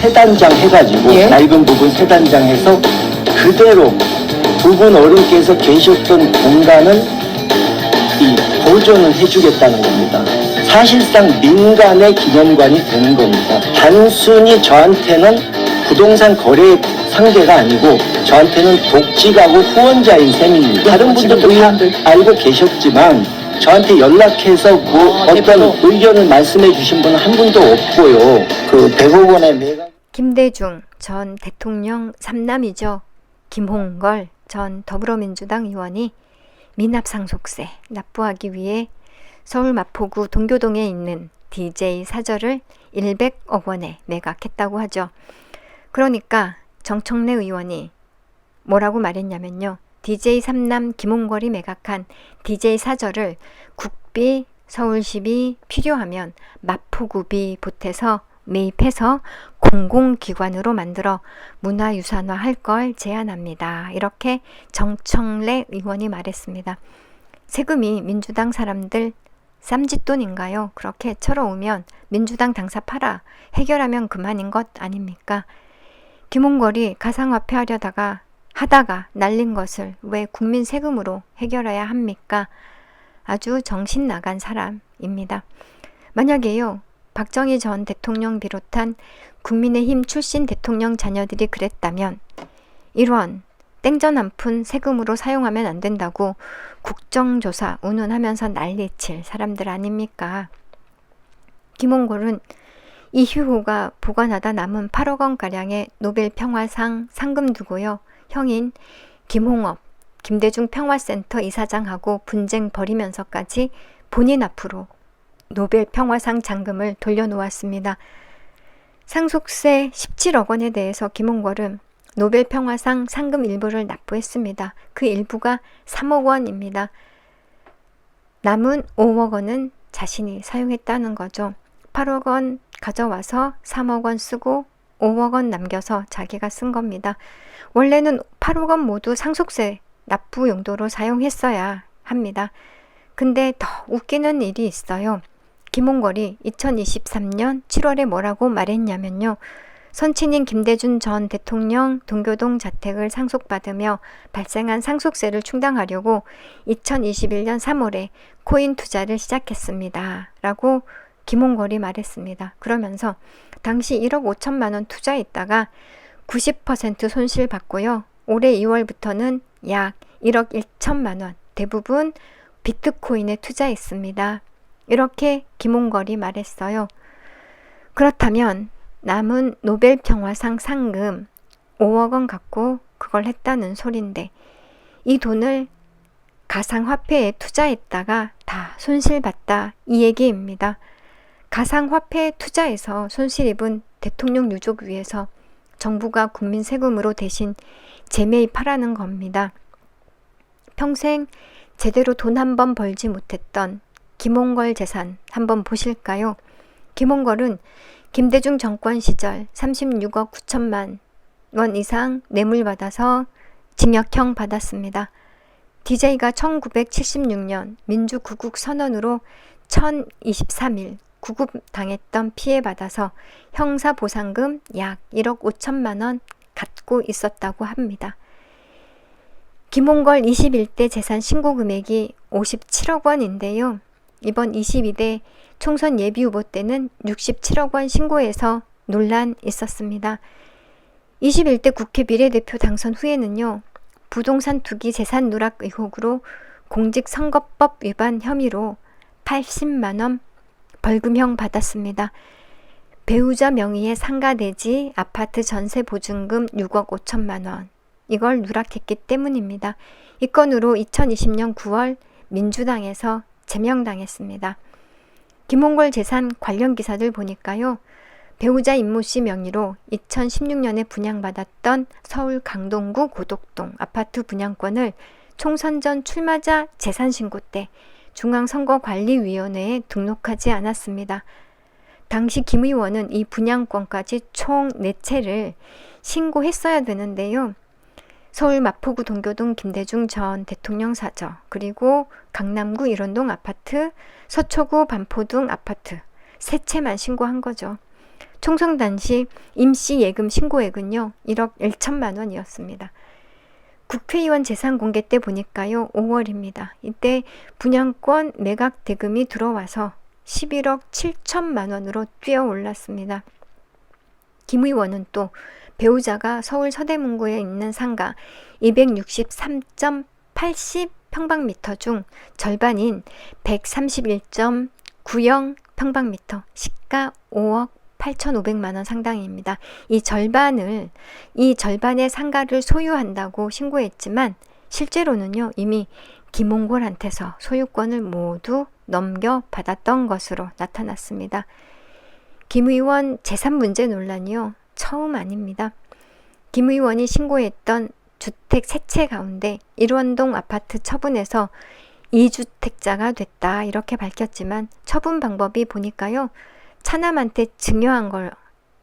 세 단장 해가지고 예. 낡은 부분 세 단장 해서 그대로 두 분 어른께서 계셨던 공간을 이 보존을 해주겠다는 겁니다. 사실상 민간의 기념관이 되는 겁니다. 단순히 저한테는 부동산 거래 상대가 아니고 저한테는 독지가구 후원자인 셈입니다. 다른 지금 분들도 다. 알고 계셨지만 저한테 연락해서 그 아, 어떤 대표로. 의견을 말씀해 주신 분은 한 분도 없고요. 그 100억 원의 매각 김대중 전 대통령 삼남이죠. 김홍걸 전 더불어민주당 의원이 미납상속세 납부하기 위해 서울 마포구 동교동에 있는 DJ 사저를 100억 원에 매각했다고 하죠. 그러니까 정청래 의원이 뭐라고 말했냐면요. DJ 삼남 김홍걸이 매각한 DJ 사저를 국비 서울시비 필요하면 마포구비 보태서 매입해서 공공기관으로 만들어 문화유산화 할 걸 제안합니다. 이렇게 정청래 의원이 말했습니다. 세금이 민주당 사람들 쌈짓돈인가요? 그렇게 철어오면 민주당 당사 팔아 해결하면 그만인 것 아닙니까? 김홍걸이 가상화폐 하려다가 하다가 날린 것을 왜 국민 세금으로 해결해야 합니까? 아주 정신 나간 사람입니다. 만약에요, 박정희 전 대통령 비롯한 국민의힘 출신 대통령 자녀들이 그랬다면 1원 땡전 한 푼 세금으로 사용하면 안 된다고 국정조사 운운하면서 난리칠 사람들 아닙니까? 김홍걸은 이휴호가 보관하다 남은 8억 원가량의 노벨 평화상 상금 두고요. 형인 김홍업, 김대중 평화센터 이사장하고 분쟁 벌이면서까지 본인 앞으로 노벨 평화상 잔금을 돌려놓았습니다. 상속세 17억 원에 대해서 김홍걸은 노벨 평화상 상금 일부를 납부했습니다. 그 일부가 3억 원입니다. 남은 5억 원은 자신이 사용했다는 거죠. 8억 원 가져와서 3억 원 쓰고 5억 원 남겨서 자기가 쓴 겁니다. 원래는 8억 원 모두 상속세 납부 용도로 사용했어야 합니다. 근데 더 웃기는 일이 있어요. 김홍걸이 2023년 7월에 뭐라고 말했냐면요. 선친인 김대중 전 대통령 동교동 자택을 상속받으며 발생한 상속세를 충당하려고 2021년 3월에 코인 투자를 시작했습니다. 라고 김홍걸이 말했습니다. 그러면서 당시 1억 5천만 원 투자했다가 90% 손실 받고요. 올해 2월부터는 약 1억 1천만 원 대부분 비트코인에 투자했습니다. 이렇게 김홍걸이 말했어요. 그렇다면 남은 노벨 평화상 상금 5억 원 갖고 그걸 했다는 소린데 이 돈을 가상화폐에 투자했다가 다 손실봤다 이 얘기입니다. 가상화폐에 투자해서 손실 입은 대통령 유족 위해서 정부가 국민 세금으로 대신 재매입하라는 겁니다. 평생 제대로 돈 한 번 벌지 못했던 김홍걸 재산 한번 보실까요? 김홍걸은 김대중 정권 시절 36억 9천만 원 이상 뇌물 받아서 징역형 받았습니다. DJ가 1976년 민주구국 선언으로 1023일 구급당했던 피해 받아서 형사보상금 약 1억 5천만 원 갖고 있었다고 합니다. 김홍걸 21대 재산 신고 금액이 57억 원인데요. 이번 22대 총선 예비 후보 때는 67억 원 신고해서 논란 있었습니다. 21대 국회 비례대표 당선 후에는요. 부동산 투기 재산 누락 의혹으로 공직선거법 위반 혐의로 80만 원 벌금형 받았습니다. 배우자 명의의 상가대지 아파트 전세 보증금 6억 5천만 원 이걸 누락했기 때문입니다. 이 건으로 2020년 9월 민주당에서 제명당했습니다. 김홍걸 재산 관련 기사들 보니까요. 배우자 임모 씨 명의로 2016년에 분양받았던 서울 강동구 고덕동 아파트 분양권을 총선 전 출마자 재산 신고 때 중앙선거관리위원회에 등록하지 않았습니다. 당시 김 의원은 이 분양권까지 총 4채를 신고했어야 되는데요. 서울 마포구 동교동 김대중 전 대통령 사저, 그리고 강남구 일원동 아파트, 서초구 반포동 아파트 세 채만 신고한 거죠. 총선 당시 임시 예금 신고액은요, 1억 1천만 원이었습니다. 국회의원 재산 공개 때 보니까요, 5월입니다. 이때 분양권 매각 대금이 들어와서 11억 7천만 원으로 뛰어 올랐습니다. 김 의원은 또 배우자가 서울 서대문구에 있는 상가 263.80 평방미터 중 절반인 131.90 평방미터 시가 5억 8,500만 원 상당입니다. 이 절반을 이 절반의 상가를 소유한다고 신고했지만 실제로는요 이미 김홍골한테서 소유권을 모두 넘겨 받았던 것으로 나타났습니다. 김 의원 재산 문제 논란이요 처음 아닙니다. 김 의원이 신고했던 주택 세 채 가운데 일원동 아파트 처분해서 2주택자가 됐다 이렇게 밝혔지만 처분 방법이 보니까요 차남한테 증여한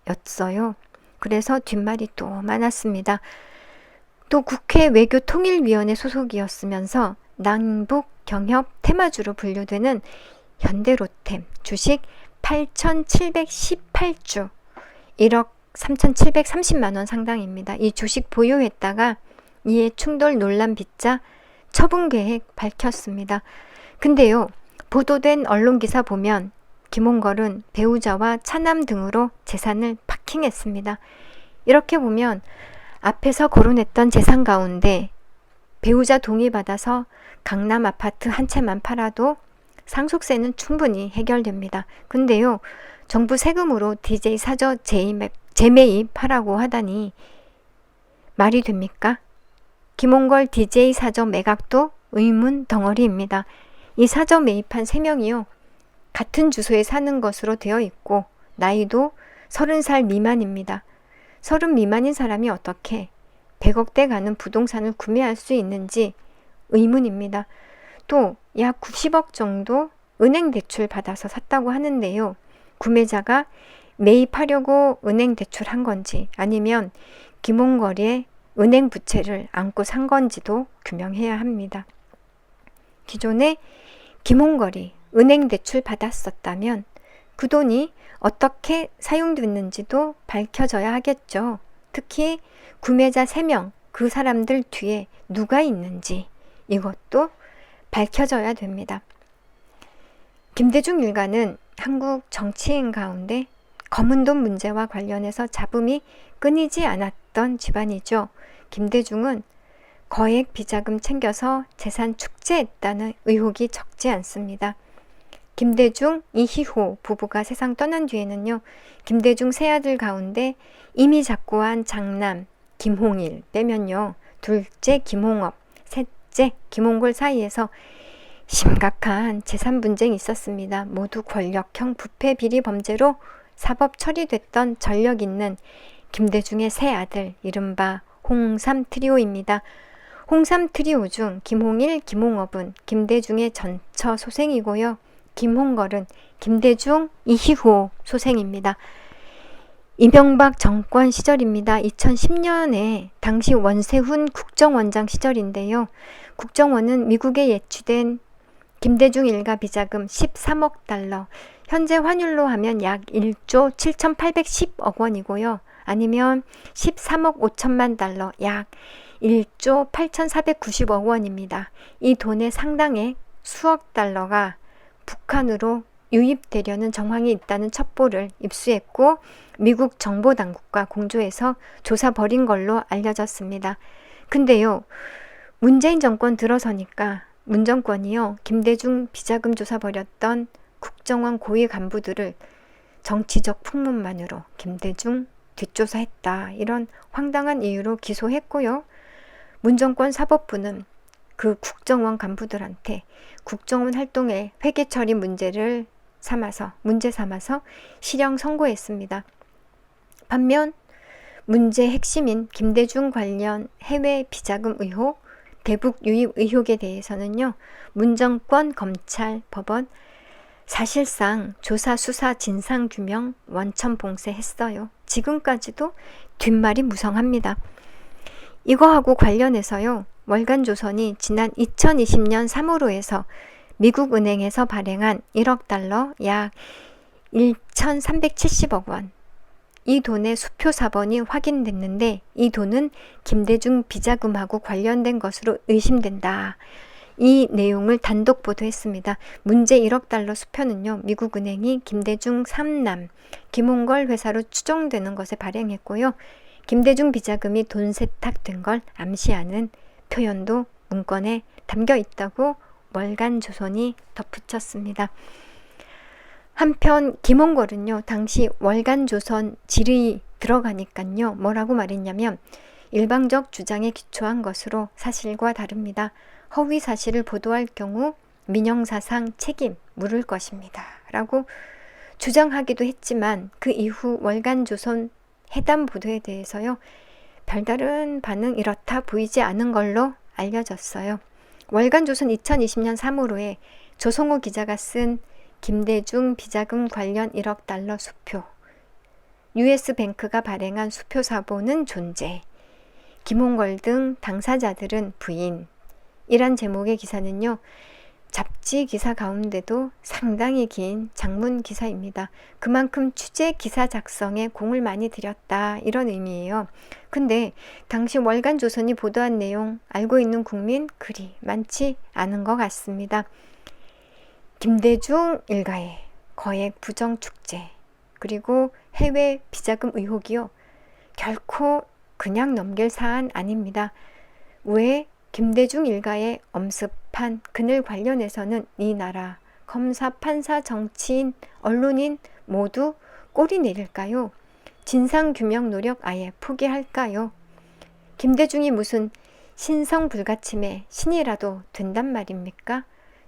거였어요. 그래서 뒷말이 또 많았습니다. 또 국회 외교통일위원회 소속이었으면서 남북 경협 테마주로 분류되는 현대로템 주식 8,718주 1억 3,730만 원 상당입니다. 이 주식 보유했다가 이에 충돌 논란 빚자 처분 계획 밝혔습니다. 근데요, 보도된 언론 기사 보면 김홍걸은 배우자와 차남 등으로 재산을 파킹했습니다. 이렇게 보면 앞에서 거론했던 재산 가운데 배우자 동의 받아서 강남 아파트 한 채만 팔아도 상속세는 충분히 해결됩니다. 근데요, 정부 세금으로 DJ 사저 재매입, 재매입하라고 하다니 말이 됩니까? 김홍걸 DJ 사저 매각도 의문 덩어리입니다. 이 사저 매입한 3명이요. 같은 주소에 사는 것으로 되어 있고 나이도 30살 미만입니다. 30 미만인 사람이 어떻게 100억대 가는 부동산을 구매할 수 있는지 의문입니다. 또 약 90억 정도 은행 대출 받아서 샀다고 하는데요. 구매자가 매입하려고 은행 대출한 건지 아니면 김홍걸의 은행 부채를 안고 산 건지도 규명해야 합니다. 기존에 김홍걸이 은행 대출 받았었다면 그 돈이 어떻게 사용됐는지도 밝혀져야 하겠죠. 특히 구매자 3명, 그 사람들 뒤에 누가 있는지 이것도 밝혀져야 됩니다. 김대중 일가는 한국 정치인 가운데 검은 돈 문제와 관련해서 잡음이 끊이지 않았던 집안이죠. 김대중은 거액 비자금 챙겨서 재산 축제했다는 의혹이 적지 않습니다. 김대중, 이희호 부부가 세상 떠난 뒤에는요, 김대중 세 아들 가운데 이미 작고한 장남 김홍일 빼면요, 둘째 김홍업, 셋째 김홍골 사이에서 심각한 재산 분쟁이 있었습니다. 모두 권력형 부패 비리 범죄로 사법 처리됐던 전력 있는 김대중의 세 아들, 이른바 홍삼 트리오입니다. 홍삼 트리오 중 김홍일, 김홍업은 김대중의 전처 소생이고요. 김홍걸은 김대중, 이희호 소생입니다. 이명박 정권 시절입니다. 2010년에 당시 원세훈 국정원장 시절인데요. 국정원은 미국에 예치된 김대중 일가 비자금 13억 달러, 현재 환율로 하면 약 1조 7,810억 원이고요. 아니면 13억 5천만 달러, 약 1조 8,490억 원입니다. 이 돈의 상당의 수억 달러가 북한으로 유입되려는 정황이 있다는 첩보를 입수했고 미국 정보 당국과 공조해서 조사 벌인 걸로 알려졌습니다. 근데요, 문재인 정권 들어서니까 문 정권이요, 김대중 비자금 조사 벌였던 국정원 고위 간부들을 정치적 풍문만으로 김대중 뒷조사했다. 이런 황당한 이유로 기소했고요. 문정권 사법부는 그 국정원 간부들한테 국정원 활동의 회계 처리 문제를 삼아서 문제 삼아서 실형 선고했습니다. 반면 문제 핵심인 김대중 관련 해외 비자금 의혹, 대북 유입 의혹에 대해서는요. 문정권 검찰 법원 사실상 조사 수사 진상 규명 원천 봉쇄했어요. 지금까지도 뒷말이 무성합니다. 이거하고 관련해서요. 월간 조선이 지난 2020년 3월호에서 미국 은행에서 발행한 1억 달러 약 1,370억 원 이 돈의 수표 사본이 확인됐는데 이 돈은 김대중 비자금하고 관련된 것으로 의심된다. 이 내용을 단독 보도했습니다. 문제 1억 달러 수표는요, 미국 은행이 김대중 3남, 김홍걸 회사로 추정되는 것에 발행했고요. 김대중 비자금이 돈 세탁된 걸 암시하는 표현도 문건에 담겨 있다고 월간 조선이 덧붙였습니다. 한편 김홍걸은요 당시 월간 조선 질의 들어가니깐요 뭐라고 말했냐면 일방적 주장에 기초한 것으로 사실과 다릅니다. 허위 사실을 보도할 경우 민영사상 책임 물을 것입니다. 라고 주장하기도 했지만 그 이후 월간 조선 해당 보도에 대해서요 별다른 반응 이렇다 보이지 않은 걸로 알려졌어요. 월간 조선 2020년 3월호에 조성호 기자가 쓴 김대중 비자금 관련 1억 달러 수표, US뱅크가 발행한 수표 사본은 존재, 김홍걸 등 당사자들은 부인. 이란 제목의 기사는요, 잡지 기사 가운데도 상당히 긴 장문 기사입니다. 그만큼 취재 기사 작성에 공을 많이 들였다. 이런 의미예요. 근데 당시 월간 조선이 보도한 내용 알고 있는 국민 그리 많지 않은 것 같습니다. 김대중 일가의 거액 부정 축제 그리고 해외 비자금 의혹이요. 결코 그냥 넘길 사안 아닙니다. 왜 김대중 일가의 엄습한 그늘 관련해서는 이 나라 검사, 판사, 정치인, 언론인 모두 꼬리 내릴까요? 진상 규명 노력 아예 포기할까요? 김대중이 무슨 신성 불가침의 신이라도 된단 말입니까?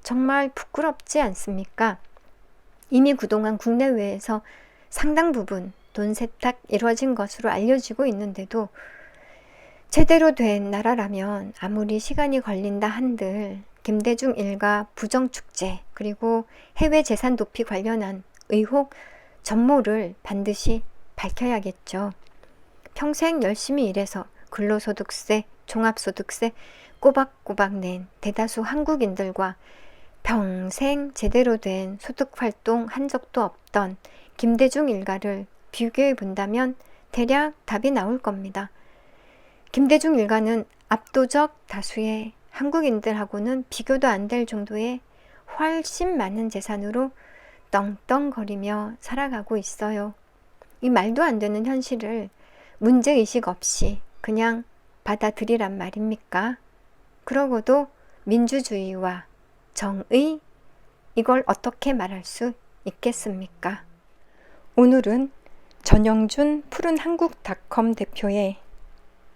정말 부끄럽지 않습니까? 이미 그동안 국내외에서 상당 부분 돈 세탁 이루어진 것으로 알려지고 있는데도 제대로 된 나라라면 아무리 시간이 걸린다 한들 김대중 일가 부정축제 그리고 해외 재산 도피 관련한 의혹 전모를 반드시 밝혀야겠죠. 평생 열심히 일해서 근로소득세, 종합소득세 꼬박꼬박 낸 대다수 한국인들과 평생 제대로 된 소득 활동 한 적도 없던 김대중 일가를 비교해 본다면 대략 답이 나올 겁니다. 김대중 일가는 압도적 다수의 한국인들하고는 비교도 안 될 정도의 훨씬 많은 재산으로 떵떵거리며 살아가고 있어요. 이 말도 안 되는 현실을 문제의식 없이 그냥 받아들이란 말입니까? 그러고도 민주주의와 정의 이걸 어떻게 말할 수 있겠습니까? 오늘은 전영준 푸른 한국닷컴 대표의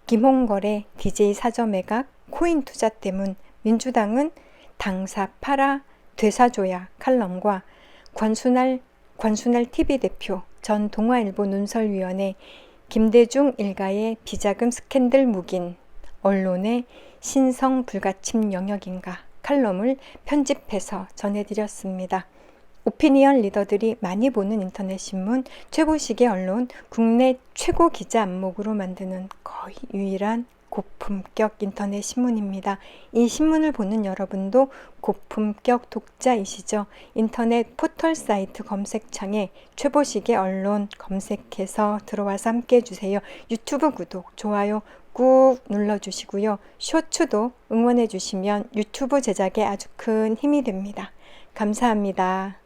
김홍걸의 DJ 사저 매각 코인 투자 때문 민주당은 당사 팔아 되사줘야 칼럼과 권순할 권순할 TV 대표 전 동아일보 논설위원회 김대중 일가의 비자금 스캔들 묵인 언론의 신성 불가침 영역인가 칼럼을 편집해서 전해드렸습니다. 오피니언 리더들이 많이 보는 인터넷 신문, 최고식의 언론, 국내 최고 기자 안목으로 만드는 거의 유일한 고품격 인터넷 신문입니다. 이 신문을 보는 여러분도 고품격 독자이시죠? 인터넷 포털 사이트 검색창에 최보식의 언론 검색해서 들어와서 함께 해주세요. 유튜브 구독, 좋아요 꾹 눌러주시고요. 쇼츠도 응원해 주시면 유튜브 제작에 아주 큰 힘이 됩니다. 감사합니다.